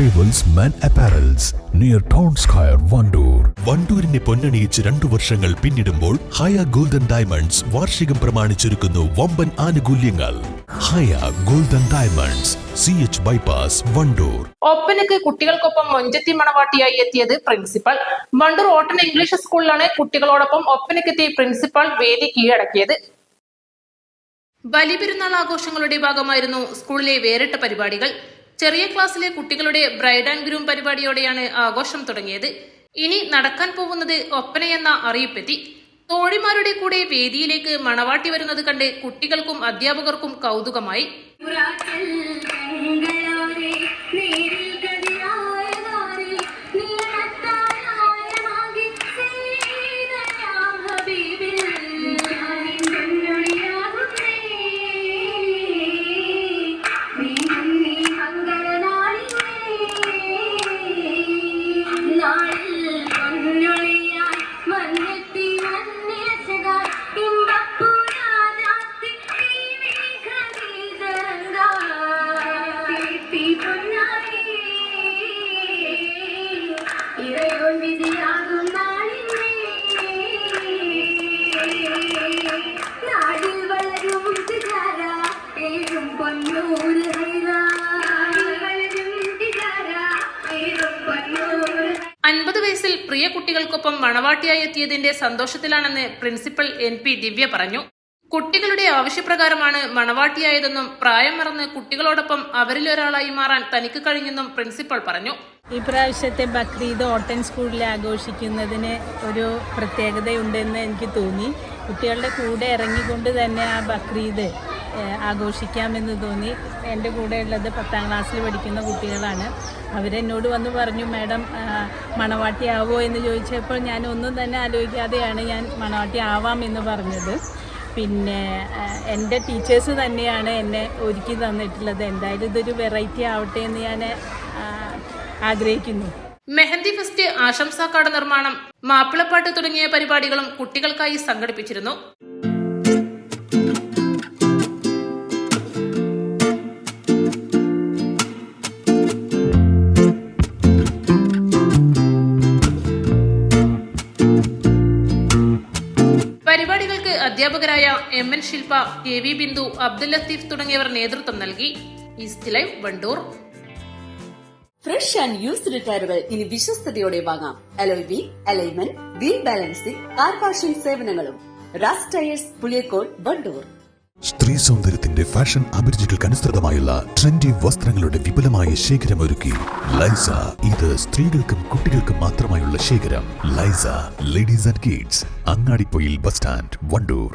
Jewels men apparels near town square Wandoor വണ്ടൂരിനെ പൊന്നണിയിച്ച് രണ്ടു വർഷങ്ങൾ പിന്നിടുമ്പോൾ ഹയ ഗോൾഡൻ ഡയമണ്ട്സ് വാർഷികം പ്രമാണിച്ചൊരുക്കുന്നു വമ്പൻ ആനുകൂല്യങ്ങൾ. Haya golden diamonds C H bypass Wandoor. ഒപ്പനയ്ക്ക് കുട്ടികൾക്കൊപ്പം മൊഞ്ചത്തി മണവാട്ടിയായി എത്തിയത് പ്രിൻസിപ്പൽ. വണ്ടൂർ ഓട്ടൻ ഇംഗ്ലീഷ് സ്കൂളിലാണ് കുട്ടികളോടൊപ്പം ഒപ്പനയ്ക്കെത്തിയ പ്രിൻസിപ്പൽ വേദി കീഴടക്കിയത്. ബലിപെരുന്നാൾ ആഘോഷങ്ങളുടെ ഭാഗമായിരുന്നു സ്കൂളിലെ വേറിട്ട പരിപാടികൾ. ചെറിയ ക്ലാസ്സിലെ കുട്ടികളുടെ ബ്രൈഡ് ആൻഡ് ഗ്രൂം പരിപാടിയോടെയാണ് ആഘോഷം തുടങ്ങിയത്. ഇനി നടക്കാൻ പോകുന്നത് ഒപ്പനയെന്ന അറിയിപ്പെത്തി. തോഴിമാരുടെ കൂടെ വേദിയിലേക്ക് മണവാട്ടി വരുന്നത് കണ്ട് കുട്ടികൾക്കും അധ്യാപകർക്കും കൗതുകമായി. അൻപത് വയസ്സിൽ പ്രിയ കുട്ടികൾക്കൊപ്പം മണവാട്ടിയായി എത്തിയതിന്റെ സന്തോഷത്തിലാണെന്ന് പ്രിൻസിപ്പൽ എൻ പി ദിവ്യ പറഞ്ഞു. കുട്ടികളുടെ ആവശ്യപ്രകാരമാണ് മണവാട്ടിയായതെന്നും പ്രായം മറന്ന് കുട്ടികളോടൊപ്പം അവരിലൊരാളായി മാറാൻ തനിക്ക് കഴിഞ്ഞെന്നും പ്രിൻസിപ്പൽ പറഞ്ഞു. ഈ പ്രാവശ്യത്തെ ബക്രീദ് ഓട്ടൻ സ്കൂളിൽ ആഘോഷിക്കുന്നതിന് ഒരു പ്രത്യേകതയുണ്ടെന്ന് എനിക്ക് തോന്നി. കുട്ടികളുടെ കൂടെ ഇറങ്ങിക്കൊണ്ട് തന്നെ ആ ബക്രീദ് ആഘോഷിക്കാമെന്ന് തോന്നി. എന്റെ കൂടെ ഉള്ളത് പത്താം ക്ലാസ്സിൽ പഠിക്കുന്ന കുട്ടികളാണ്. അവരെന്നോട് വന്ന് പറഞ്ഞു മാഡം മണവാട്ടി ആവോ? എന്ന് ചോദിച്ചപ്പോൾ ഞാൻ ഒന്നും തന്നെ ആലോചിക്കാതെയാണ് ഞാൻ മണവാട്ടി ആവാം എന്ന് പറഞ്ഞത്. പിന്നെ എന്റെ ടീച്ചേഴ്സ് തന്നെയാണ് എന്നെ ഒരുക്കി തന്നിട്ടുള്ളത്. എന്തായാലും ഇതൊരു വെറൈറ്റി ആവട്ടെ എന്ന് ഞാൻ ആഗ്രഹിക്കുന്നു. മെഹന്തി ഫെസ്റ്റ് ആശംസാക്കാട് നിർമ്മാണം മാപ്പിളപ്പാട്ട് തുടങ്ങിയ പരിപാടികളും കുട്ടികൾക്കായി സംഘടിപ്പിച്ചിരുന്നു. പരിപാടികൾക്ക് അധ്യാപകരായ M N Shilpa K V Bindu Abdul Latheef തുടങ്ങിയവർ നേതൃത്വം നൽകി. East live Wandoor. Fresh and used ടയറുകൾ ഇനി വിശ്വസ്തയോടെ വാങ്ങാം. Alloy wheel alignment wheel balancing car washing സേവനങ്ങളും. റാസ് ടയേഴ്സ് പുളിയക്കോൾ വണ്ടൂർ സ്ത്രീ സൗന്ദര്യത്തിന്റെ ഫാഷൻ അഭിരുചികൾക്കനുസൃതമായുള്ള ട്രെൻഡി വസ്ത്രങ്ങളുടെ വിപുലമായ ശേഖരമൊരുക്കി ലൈസ ഇത് സ്ത്രീകൾക്കും കുട്ടികൾക്കും മാത്രമായുള്ള ശേഖരം. Laisa ladies and kids Angadippoyil bus stand Wandoor.